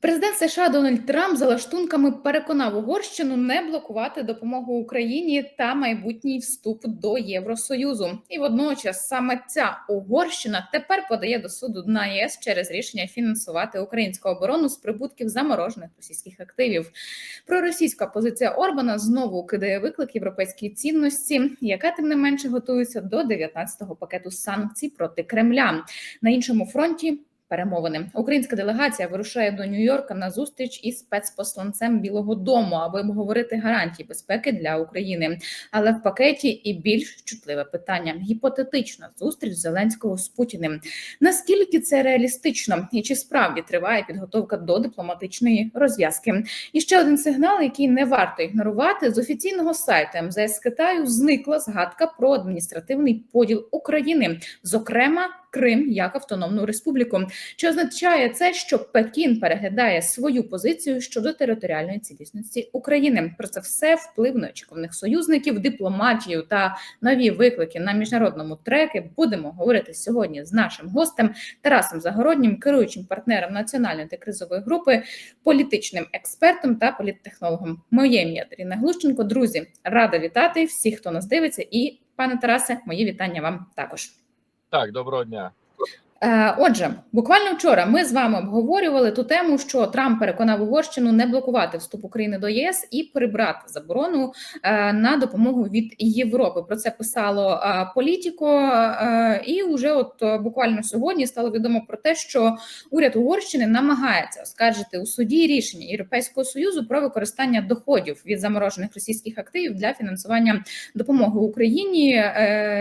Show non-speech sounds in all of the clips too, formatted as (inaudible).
Президент США Дональд Трамп за лаштунками переконав Угорщину не блокувати допомогу Україні та майбутній вступ до Євросоюзу. І водночас саме ця Угорщина тепер подає до суду на ЄС через рішення фінансувати українську оборону з прибутків заморожених російських активів. Проросійська позиція Орбана знову кидає виклик європейській цінності, яка тим не менше готується до 19-го пакету санкцій проти Кремля. На іншому фронті перемовини. Українська делегація вирушає до Нью-Йорка на зустріч із спецпосланцем Білого Дому, аби обговорити гарантії безпеки для України. Але в пакеті і більш чутливе питання: гіпотетична зустріч Зеленського з Путіним. Наскільки це реалістично, і чи справді триває підготовка до дипломатичної розв'язки? І ще один сигнал, який не варто ігнорувати з офіційного сайту МЗС Китаю зникла згадка про адміністративний поділ України, зокрема Крим як автономну республіку. Чи означає це, що Пекін переглядає свою позицію щодо територіальної цілісності України? Про це все вплив неочікуваних союзників, дипломатію та нові виклики на міжнародному треки. Будемо говорити сьогодні з нашим гостем Тарасом Загороднім, керуючим партнером національної антикризової групи, політичним експертом та політтехнологом. Моє ім'я Даріна Глущенко. Друзі, рада вітати всіх, хто нас дивиться, і пане Тарасе, мої вітання вам також. Так, доброго дня. Е, Отже, буквально вчора ми з вами обговорювали ту тему, що Трамп переконав Угорщину не блокувати вступ України до ЄС і прибрати заборону е, на допомогу від Європи. Про це писало е, політіко, і вже от буквально сьогодні стало відомо про те, що уряд Угорщини намагається оскаржити у суді рішення Європейського союзу про використання доходів від заморожених російських активів для фінансування допомоги Україні.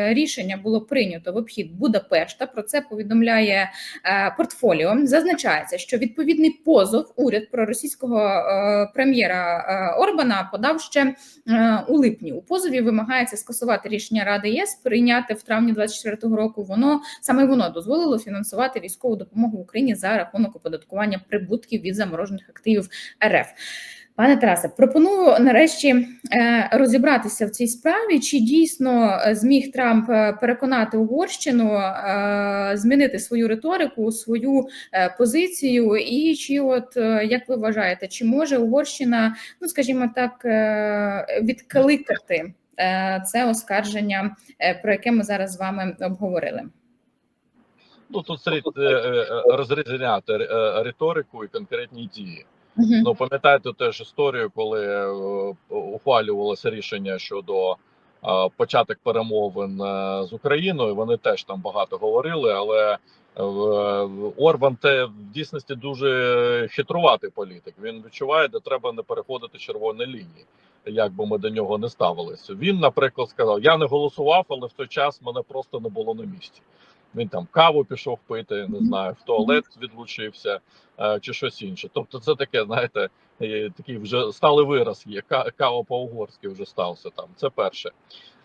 Рішення було прийнято в обхід Будапешта. Про це повідомляє повідомляє е, портфоліо, зазначається, що відповідний позов уряд проросійського е, прем'єра е, Орбана подав ще у липні. У позові вимагається скасувати рішення Ради ЄС, прийняти в травні 24-го року. Воно саме воно дозволило фінансувати військову допомогу Україні за рахунок оподаткування прибутків від заморожених активів РФ. Пане Тарасе, пропоную нарешті е, розібратися в цій справі, чи дійсно е, зміг Трамп е, переконати Угорщину змінити свою риторику, свою позицію, і чи, от як ви вважаєте, чи може Угорщина, ну скажімо так, відкликати це оскарження, про яке ми зараз з вами обговорили? Ну тут слід розрізняти риторику і конкретні дії. Угу. Ну пам'ятаєте теж історію, коли е, ухвалювалося рішення щодо е, початок перемовин е, з Україною. Вони теж там багато говорили, але Орбан те в дійсності дуже хитруватий політик. Він відчуває, де треба не переходити червоні лінії, як би ми до нього не ставилися. Він, наприклад, сказав: Я не голосував, але в той час мене просто не було на місці. Він там каву пішов пити, не знаю, в туалет відлучився е, чи щось інше. Тобто, це таке, знаєте, такий вже сталий вираз є. Кава по-угорськи вже стався там. Це перше.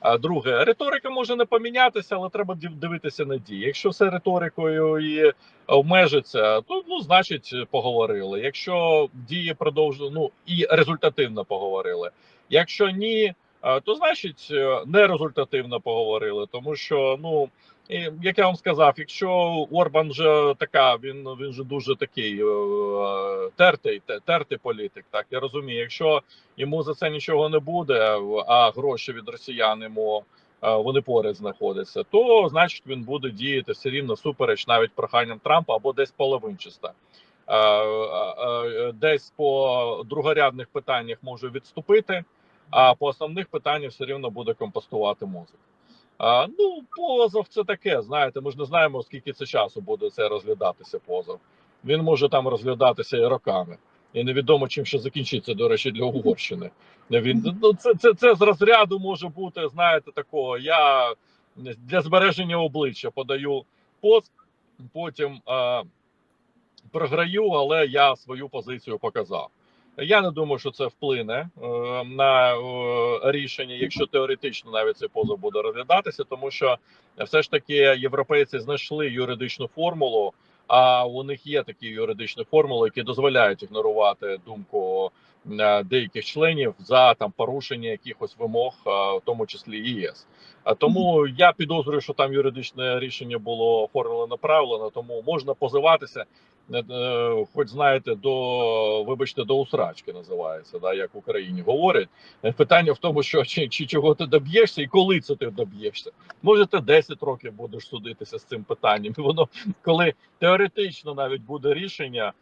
А друге, риторика може не помінятися, але треба дивитися на дії. Якщо все риторикою і обмежиться, то ну значить поговорили. Якщо дії продовжують, ну і результативно поговорили. Якщо ні, е, то значить е, не результативно поговорили, тому що ну. І, Як я вам сказав, якщо Орбан вже така, він він же дуже такий е, тертий, тертий політик. Так я розумію, якщо йому за це нічого не буде, а гроші від росіян йому е, вони поряд знаходяться, то значить він буде діяти все рівно супереч навіть проханням Трампа або десь половинчаста. Е, десь по другорядних питаннях може відступити, а по основних питаннях все рівно буде компостувати мозок. Ну, позов це таке. Знаєте, ми ж не знаємо, скільки це часу буде це розглядатися. Позов він може там розглядатися і роками, і невідомо чим ще закінчиться, до речі, для Угорщини. Він ну це це, це з розряду може бути. Знаєте, такого я для збереження обличчя подаю пост, потім а, програю, але я свою позицію показав. Я не думаю, що це вплине е, на е, рішення, якщо теоретично навіть цей позов буде розглядатися, тому що все ж таки європейці знайшли юридичну формулу. А у них є такі юридичні формули, які дозволяють ігнорувати думку е, деяких членів за там порушення якихось вимог, е, в тому числі ЄС. А тому я підозрюю, що там юридичне рішення було оформлено правильно, тому можна позиватися. Е, хоч знаєте, до вибачте, до усрачки називається, да, як в Україні говорять. Е, Питання в тому, що чи, чи чого ти доб'єшся, і коли це ти доб'єшся. Може, ти 10 років будеш судитися з цим питанням. Воно коли теоретично навіть буде рішення,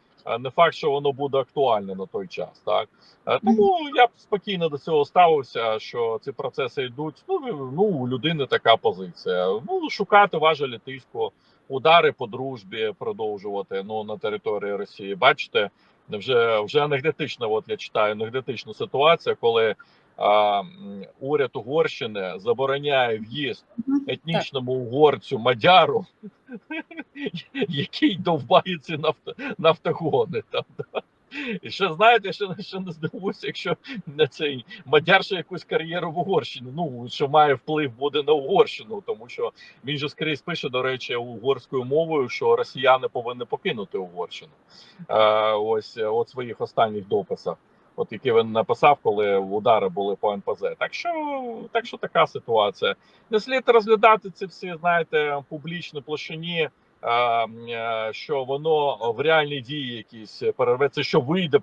не факт, що воно буде актуальне на той час. Так Е, тому я б спокійно до цього ставився, що ці процеси йдуть. Ну ну у людини така позиція. Ну шукати важелі тиску, удари по дружбі продовжувати ну на території Росії. Бачите, вже вже анекдотична. От я читаю анекдотичну ситуацію, коли а, уряд Угорщини забороняє в'їзд етнічному угорцю Мадяру, (laughs) який довбається нафтогони там. І ще знаєте, що, що не здивуюся, якщо на цей Мадяр ще якусь кар'єру в Угорщині. Ну що має вплив буде на Угорщину, тому що він же скрізь пише, до речі, угорською мовою, що росіяни повинні покинути Угорщину. Е, ось от своїх останніх дописах. От які він написав, коли удари були по НПЗ. Так що так що така ситуація. Не слід розглядати ці всі, знаєте, публічні площині, е, е, що воно в реальній дії якісь перерветься, що вийде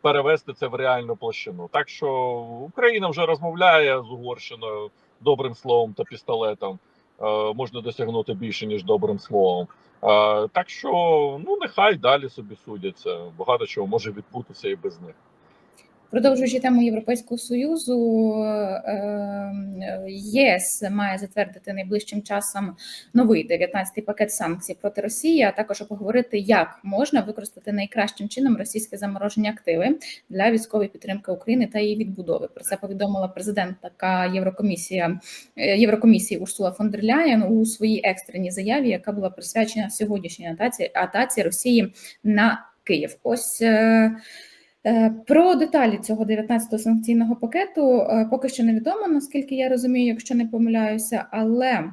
перевести це в реальну площину. Так що Україна вже розмовляє з Угорщиною добрим словом та пістолетом. Е, можна досягнути більше ніж добрим словом. Е, так що ну нехай далі собі судяться. Багато чого може відбутися і без них. Продовжуючи тему Європейського союзу, е, ЄС має затвердити найближчим часом новий 19-й пакет санкцій проти Росії, а також поговорити, як можна використати найкращим чином російське заморожені активи для військової підтримки України та її відбудови. Про це повідомила президентка Єврокомісія е, Єврокомісії Урсула фон дер Ляєн у своїй екстреній заяві, яка була присвячена сьогоднішній атаці, атаці Росії на Київ. Ось. Е, Про деталі цього 19-го санкційного пакету е, поки що невідомо, наскільки я розумію, якщо не помиляюся. Але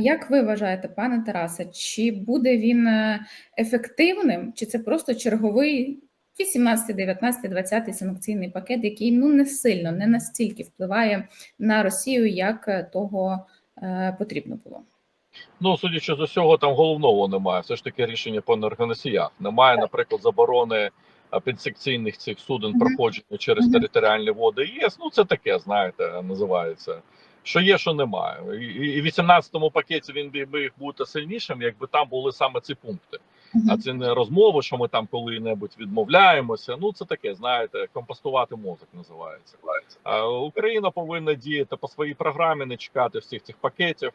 як ви вважаєте, пане Тарасе, чи буде він е, ефективним, чи це просто черговий 18, 19, 20 санкційний пакет, який ну не сильно, не настільки впливає на Росію, як того потрібно було? Ну, судячи з усього, там головного немає. Все ж таки рішення по енергоносіях. Немає, наприклад, заборони підсекційних цих суден проходження через територіальні води ЄС. Ну це таке, знаєте, називається. Що є, що немає. І, в 18-му пакеті він би міг бути сильнішим, якби там були саме ці пункти. А це не розмови, що ми там коли-небудь відмовляємося. Ну це таке, знаєте, компостувати мозок називається. А Україна повинна діяти по своїй програмі, не чекати всіх цих пакетів,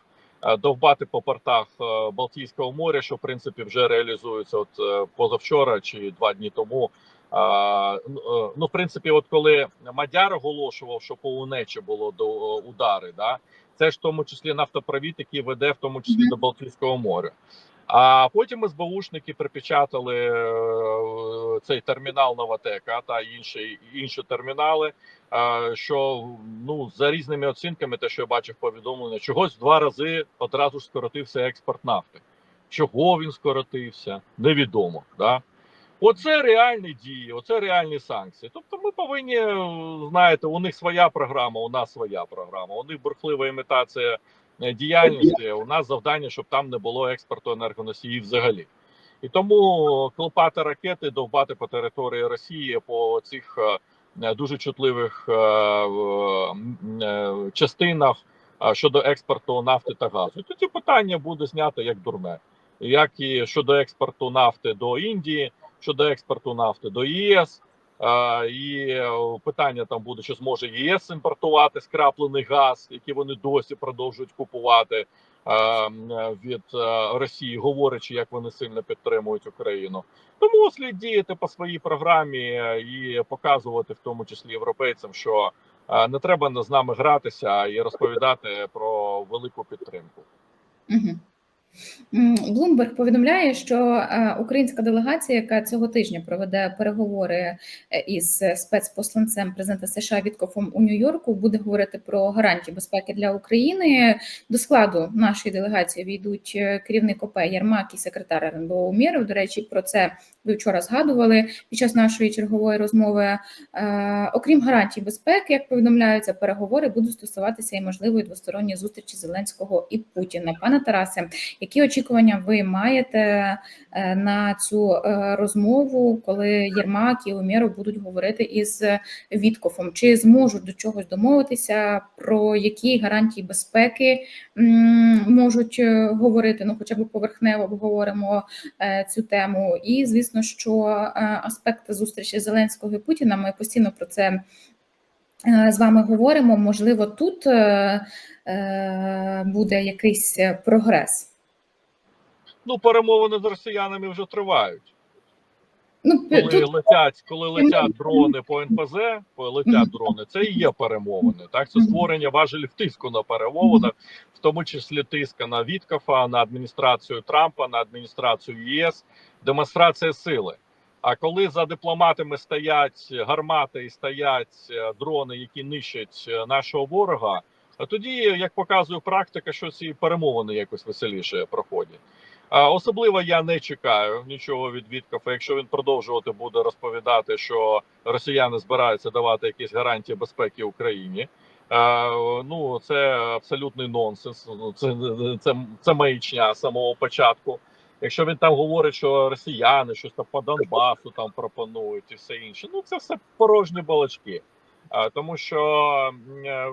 довбати по портах е, Балтійського моря, що в принципі вже реалізується от е, позавчора чи два дні тому. Ну, е, ну, в принципі, от коли Мадяр оголошував, що по УНЕЧі було до е, удари, да, це ж в тому числі нафтопровід, який веде в тому числі до Балтійського моря. А потім СБУшники припечатали е, цей термінал Новотека та інші інші термінали. е, Що ну за різними оцінками, те, що я бачив повідомлення, чогось в два рази одразу скоротився експорт нафти. Чого він скоротився, невідомо. Да? Оце реальні дії, оце реальні санкції. Тобто, ми повинні е, знаєте, у них своя програма, у нас своя програма. У них бурхлива імітація діяльності. У нас завдання, щоб там не було експорту енергоносіїв взагалі. І тому клепати ракети, довбати по території Росії по цих е, дуже чутливих е, м, е, частинах е, щодо експорту нафти та газу. І тоді питання буде знято як дурне, як і щодо експорту нафти до Індії, щодо експорту нафти до ЄС. І е, питання там буде, чи зможе ЄС імпортувати скраплений газ, який вони досі продовжують купувати е, від е, Росії, говорячи, як вони сильно підтримують Україну. Тому слід діяти по своїй програмі і показувати, в тому числі європейцям, що не треба з нами гратися і розповідати про велику підтримку. Угу. Блумберг повідомляє, що е, українська делегація, яка цього тижня проведе переговори е, із спецпосланцем президента США Віткофом у Нью-Йорку, буде говорити про гарантії безпеки для України. До складу нашої делегації війдуть е, керівник ОП Єрмак і секретар РНБО Умєров. До речі, про це ви вчора згадували під час нашої чергової розмови. Е, Окрім гарантій безпеки, як повідомляються, переговори будуть стосуватися і можливої двосторонньої зустрічі Зеленського і Путіна. Пане Тарасе, Які очікування ви маєте е, на цю е, розмову, коли Єрмак і Умєров будуть говорити із Віткофом? Чи зможуть до чогось домовитися? Про які гарантії безпеки можуть говорити? Ну, хоча б поверхнево обговоримо цю тему. І звісно, що е, аспект зустрічі Зеленського і Путіна. Ми постійно про це е, з вами говоримо. Можливо, тут е, буде якийсь прогрес. Ну, перемовини з росіянами вже тривають. Ну, Коли тут летять, коли летять дрони по НПЗ, по летять дрони, це і є перемовини. Так, це створення важелів тиску на перемовинах, в тому числі тиска на Віткафа, на адміністрацію Трампа, на адміністрацію ЄС, демонстрація сили. А коли за дипломатами стоять гармати і стоять е, дрони, які нищать е, нашого ворога, а тоді, як показує практика, що ці перемовини якось веселіше проходять. Особливо я не чекаю нічого від Віткафа, якщо він продовжувати буде розповідати, що росіяни збираються давати якісь гарантії безпеки Україні. Ну це абсолютний нонсенс. Це, це, це маячня самого початку. Якщо він там говорить, що росіяни щось там по Донбасу там пропонують і все інше, ну це все порожні балачки. Тому що е,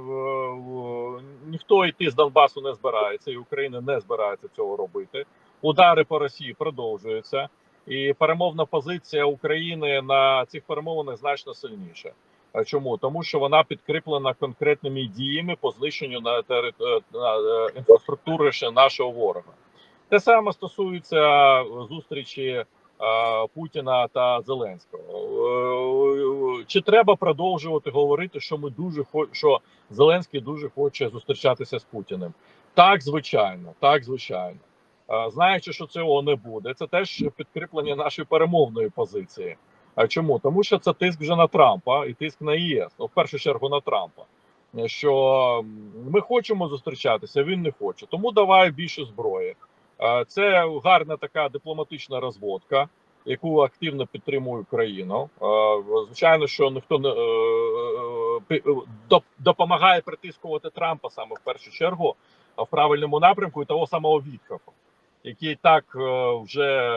ніхто йти з Донбасу не збирається, і Україна не збирається цього робити удари по Росії продовжуються, і перемовна позиція України на цих перемовинах значно сильніша. Чому тому, що вона підкріплена конкретними діями по знищенню на е, е, інфраструктури нашого ворога? Те саме стосується зустрічі е, Путіна та Зеленського. Е, Чи треба продовжувати говорити, що ми дуже що Зеленський дуже хоче зустрічатися з Путіним? Так, звичайно, так, звичайно. Е, знаючи, що цього не буде, це теж підкріплення нашої перемовної позиції. А чому? Тому що це тиск вже на Трампа і тиск на ЄС, ну, в першу чергу на Трампа. Е, Що ми хочемо зустрічатися, він не хоче. Тому давай більше зброї. Е, Це гарна така дипломатична розводка, яку активно підтримує Україна. Е, Звичайно, що ніхто не е, допомагає притискувати Трампа саме в першу чергу в правильному напрямку і того самого Вітхафа який так вже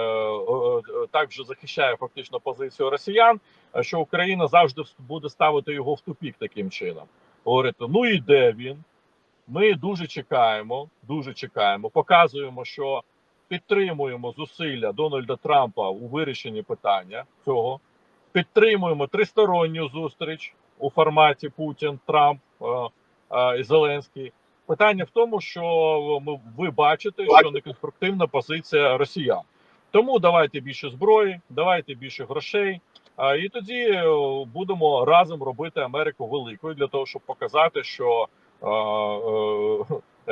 так вже захищає фактично позицію росіян, що Україна завжди буде ставити його в тупік таким чином. Говорити, ну і де він? Ми дуже чекаємо, дуже чекаємо, показуємо, що підтримуємо зусилля Дональда Трампа у вирішенні питання цього. Підтримуємо тристоронню зустріч у форматі Путін, Трамп е, е, і Зеленський. Питання в тому, що ми ви бачите, що неконструктивна позиція росіян. Тому давайте більше зброї, давайте більше грошей. І тоді е, будемо разом робити Америку великою для того, щоб показати, що, е, е,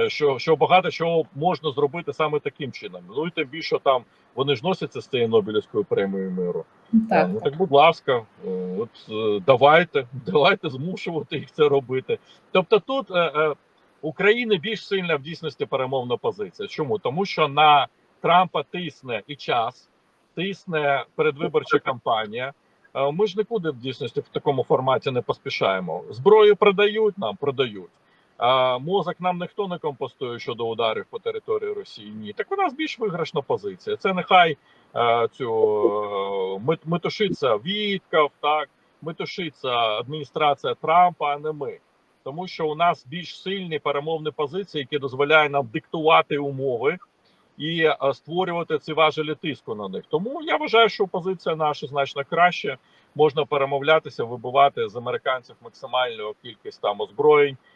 що, що багато чого можна зробити саме таким чином. Ну і тим більше там вони ж носяться з цією Нобелівською премією миру. так. Ну так, будь ласка, е, от е, давайте, (laughs) давайте змушувати їх це робити. Тобто, тут е, е, України більш сильна в дійсності перемовна позиція. Чому? Тому що на Трампа тисне і час, тисне передвиборча кампанія. Е, Ми ж нікуди в дійсності в такому форматі не поспішаємо. Зброю продають нам, продають. А мозок нам ніхто не компостує щодо ударів по території Росії. Ні, так у нас більш виграшна позиція. Це нехай е, цю е, мет- метушиться Вітков, так метушиться адміністрація Трампа, а не ми. Тому що у нас більш сильні перемовні позиції, які дозволяють нам диктувати умови і е, створювати ці важелі тиску на них. Тому я вважаю, що позиція наша значно краще. Можна перемовлятися, вибивати з американців максимальну кількість там озброєнь, е,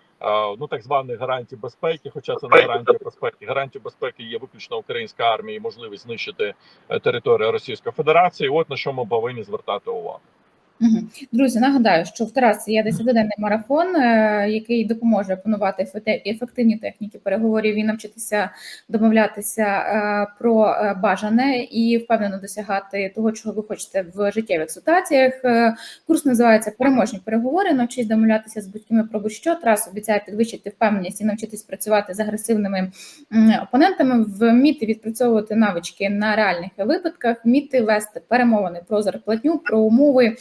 ну так званих гарантій безпеки. Хоча це не гарантія безпеки. Гарантія безпеки є виключно українська армія і можливість знищити е, територію Російської Федерації. От на що ми повинні звертати увагу. Друзі, нагадаю, що в Тарасі є 10-денний марафон, е, який допоможе опанувати ефективні техніки переговорів і навчитися домовлятися е, про е, бажане і впевнено досягати того, чого ви хочете в життєвих ситуаціях. Курс називається Переможні переговори. Навчись домовлятися з будь-кими про будь-що. Тарас обіцяє підвищити впевненість і навчитись працювати з агресивними опонентами, вміти відпрацьовувати навички на реальних випадках, вміти вести перемовини про зарплатню, про умови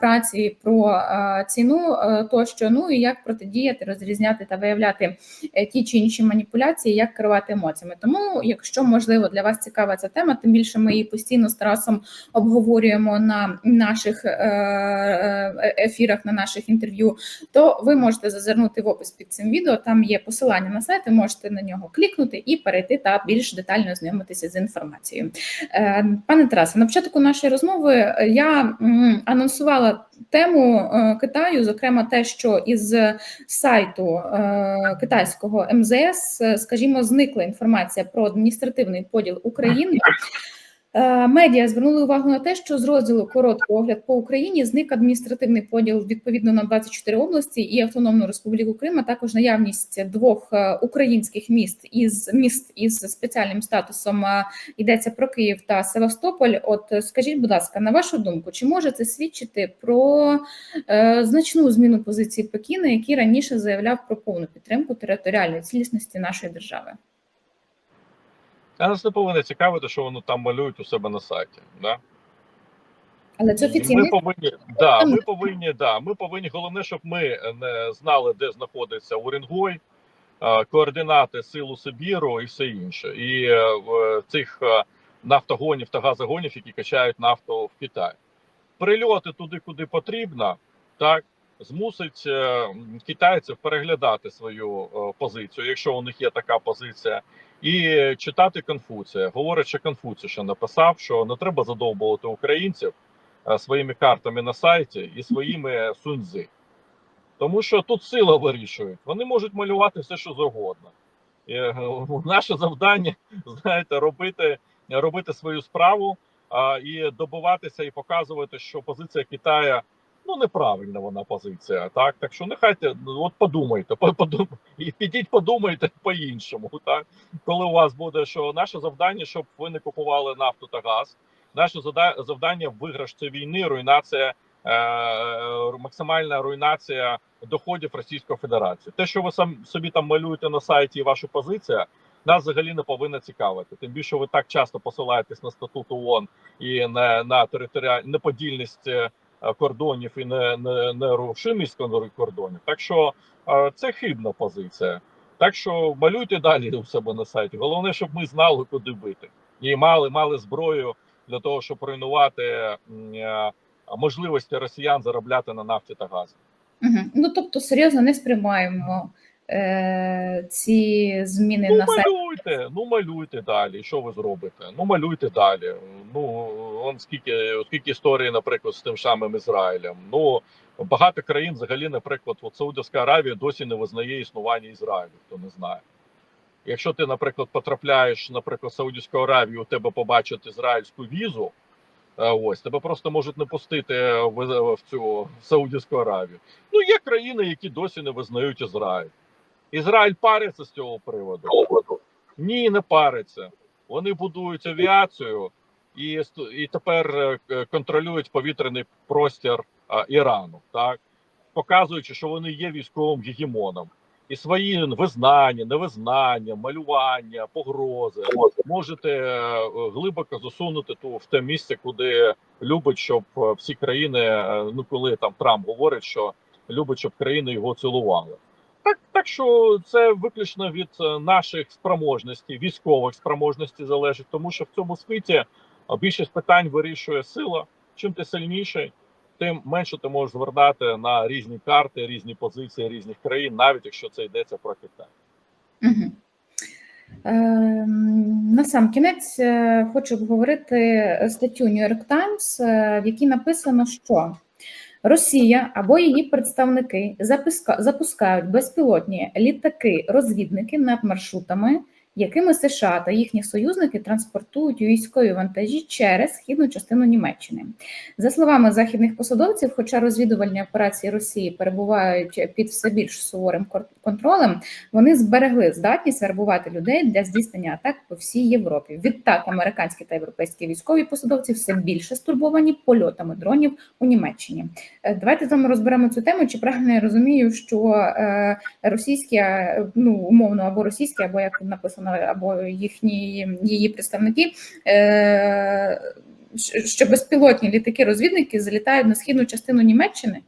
праці, про е, ціну е, тощо. Ну і як протидіяти, розрізняти та виявляти е, ті чи інші маніпуляції, як керувати емоціями. Тому, якщо можливо для вас цікава ця тема, тим більше ми її постійно з Тарасом обговорюємо на наших е, е, ефірах, на наших інтерв'ю, то ви можете зазирнути в опис під цим відео. Там є посилання на сайт, можете на нього клікнути і перейти та більш детально ознайомитися з інформацією. Е, Пане Тарасе, на початку нашої розмови е, я анонсувала тему е, Китаю, зокрема те, що із сайту е, китайського МЗС, е, скажімо, зникла інформація про адміністративний поділ України. Е, Медіа звернули увагу на те, що з розділу короткий огляд по Україні зник адміністративний поділ відповідно на 24 області і Автономну Республіку Крим, а також наявність двох е, українських міст із міст із спеціальним статусом е, йдеться про Київ та Севастополь. От скажіть, будь ласка, на вашу думку, чи може це свідчити про е, значну зміну позиції Пекіна, який раніше заявляв про повну підтримку територіальної цілісності нашої держави? А нас не повинно цікавити, що вони там малюють у себе на сайті. Да? Але це Ми повинні, да, ми повинні, да, ми повинні. Головне, щоб ми не знали, де знаходиться Уренгой, е, координати силу Сибіру і все інше. І е, в цих е, нафтогонів та газогонів, які качають нафту в Китай. Прильоти туди, куди потрібно, так змусить е, китайців переглядати свою е, позицію, якщо у них є така позиція, і читати Конфуція. Говорить, що Конфуцій ще написав, що не треба задовбувати українців е, своїми картами на сайті і своїми суньзи. Тому що тут сила вирішують. Вони можуть малювати все, що завгодно. І, е, (laughs) наше завдання, знаєте, робити, робити свою справу а, і добиватися і показувати, що позиція Китаю ну неправильна вона позиція. Так, так що нехай ну, от подумайте, по- подум... і підіть, подумайте по-іншому. Так, коли у вас буде, що наше завдання, щоб ви не купували нафту та газ. Наше завдання в виграшці війни, руйнація, е, максимальна руйнація доходів Російської Федерації. Те, що ви сам собі там малюєте на сайті, і ваша позиція, нас взагалі не повинна цікавити. Тим більше ви так часто посилаєтесь на статут ООН і на, на територіальну неподільність е, кордонів і не, не, нерушимість кор- кордонів. Так що це хибна позиція. Так що малюйте далі у себе на сайті. Головне, щоб ми знали, куди бити, і мали мали зброю для того, щоб руйнувати е, можливості росіян заробляти на нафті та газі. Угу. Ну тобто серйозно не сприймаємо е, ці зміни Ну на сайті. малюйте, ну малюйте далі. Що ви зробите? Ну малюйте далі. Ну он скільки скільки історії, наприклад, з тим самим Ізраїлем. Ну багато країн, взагалі, наприклад, от Саудівська Аравія досі не визнає існування Ізраїлю. Хто не знає. Якщо ти, наприклад, потрапляєш, наприклад, в Саудівську Аравію, у тебе побачать ізраїльську візу. е, Ось тебе просто можуть не пустити в, в цю Саудівську Аравію. Ну є країни, які досі не визнають Ізраїль. Ізраїль париться з цього приводу. Ні, не париться. Вони будують авіацію і, і тепер е, контролюють повітряний простір Ірану, так показуючи, що вони є військовим гегемоном. І свої визнання, невизнання, малювання, погрози можете е, глибоко засунути ту в те місце, куди любить, щоб е, всі країни, е, ну коли там Трамп говорить, що любить, щоб країни його цілували. Так, так що це виключно від е, наших спроможностей, військових спроможностей залежить, тому що в цьому світі е, більшість питань вирішує сила. Чим ти сильніший, тим менше ти можеш звертати на різні карти, різні позиції різних країн, навіть якщо це йдеться про Китай. Ем, на сам кінець е, хочу обговорити статтю New York Times, е, в якій написано, що Росія або її представники запускають безпілотні літаки-розвідники над маршрутами, якими США та їхні союзники транспортують військові вантажі через східну частину Німеччини. За словами західних посадовців, хоча розвідувальні операції Росії перебувають під все більш суворим контролем, вони зберегли здатність вербувати людей для здійснення атак по всій Європі. Відтак, американські та європейські військові посадовці все більше стурбовані польотами дронів у Німеччині. Е, Давайте з вами розберемо цю тему. Чи правильно я розумію, що е, російські, е, ну умовно, або російські, або як написано, або їхні її представники. Е, що безпілотні літаки-розвідники залітають на східну частину Німеччини,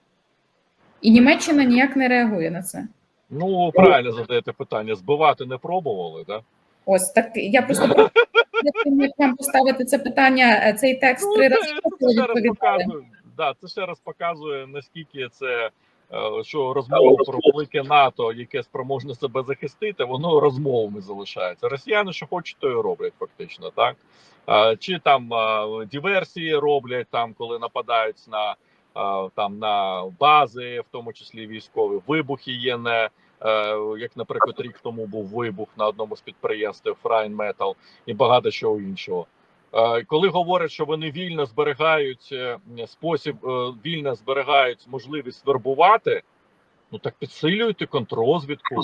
і Німеччина ніяк не реагує на це. Ну правильно задаєте питання. Збивати не пробували, да? Ось так я просто (laughs) вам поставити це питання, е, цей текст Ну, три рази це ще раз показує. Да, це ще раз показує наскільки це. Е, Що розмова про велике НАТО, яке спроможне себе захистити, воно розмовами залишається. Росіяни, що хочуть, то і роблять, фактично, так Е, чи там е, диверсії роблять, там коли нападають на там на бази, в тому числі військові вибухи є не як, наприклад, рік тому був вибух на одному з підприємств Райнметал і багато чого іншого. Е, Коли говорять, що вони вільно зберігають е, спосіб, е, вільно зберігають можливість вербувати, ну так підсилюйте контррозвідку,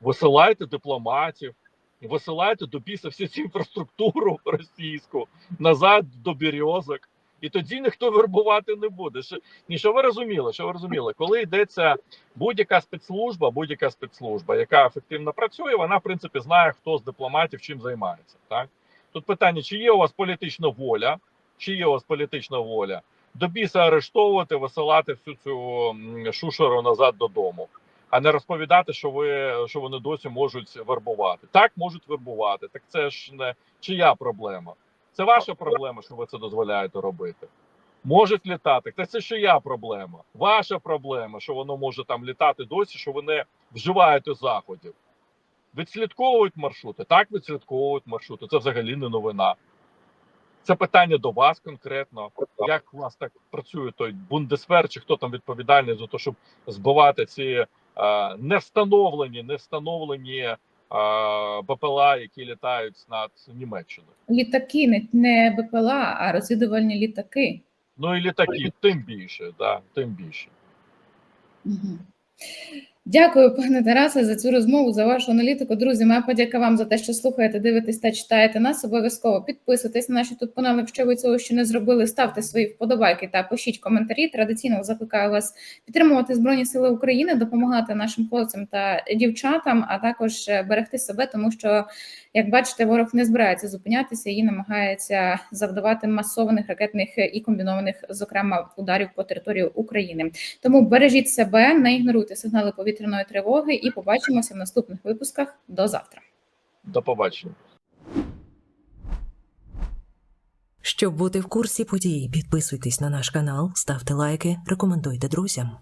висилайте дипломатів, висилайте до біса всю цю інфраструктуру (laughs) російську назад до березок. І тоді ніхто вербувати не буде. Ні, що ви розуміли? Що ви розуміли? Коли йдеться будь-яка спецслужба, будь-яка спецслужба, яка ефективно працює, вона в принципі знає, хто з дипломатів чим займається. Так тут питання: чи є у вас політична воля, чи є у вас політична воля до біса арештовувати, висилати всю цю шушеру назад додому, а не розповідати, що ви що вони досі можуть вербувати. Так можуть вербувати. Так це ж не чия проблема. Це ваша проблема, що ви це дозволяєте робити. Можуть літати. Та це чия проблема. Ваша проблема, що воно може там літати досі, що ви не вживаєте заходів. Відслідковують маршрути. Так відслідковують маршрути. Це взагалі не новина. Це питання до вас конкретно. Як у вас так працює той бундесвер, чи хто там відповідальний за те, щоб збивати ці е, не встановлені, не встановлені е, БПЛА, які літають над Німеччиною? Літаки, не, не БПЛА, а розвідувальні літаки. Ну і літаки, тим більше, да, тим більше. Мгм. Дякую, пане Тарасе, за цю розмову, за вашу аналітику. Друзі, моя подяка вам за те, що слухаєте, дивитесь та читаєте нас. Обов'язково підписуйтесь на наш YouTube канал, якщо ви цього ще не зробили. Ставте свої вподобайки та пишіть коментарі. Традиційно закликаю вас підтримувати Збройні Сили України, допомагати нашим хлопцям та дівчатам, а також е, берегти себе, тому що, як бачите, ворог не збирається зупинятися і намагається завдавати масованих ракетних і комбінованих, зокрема, ударів по території України. Тому бережіть себе, не ігноруйте сигнали повітряної тривоги, і побачимося в наступних випусках. До завтра. До побачення. Щоб бути в курсі подій, підписуйтесь на наш канал, ставте лайки, рекомендуйте друзям.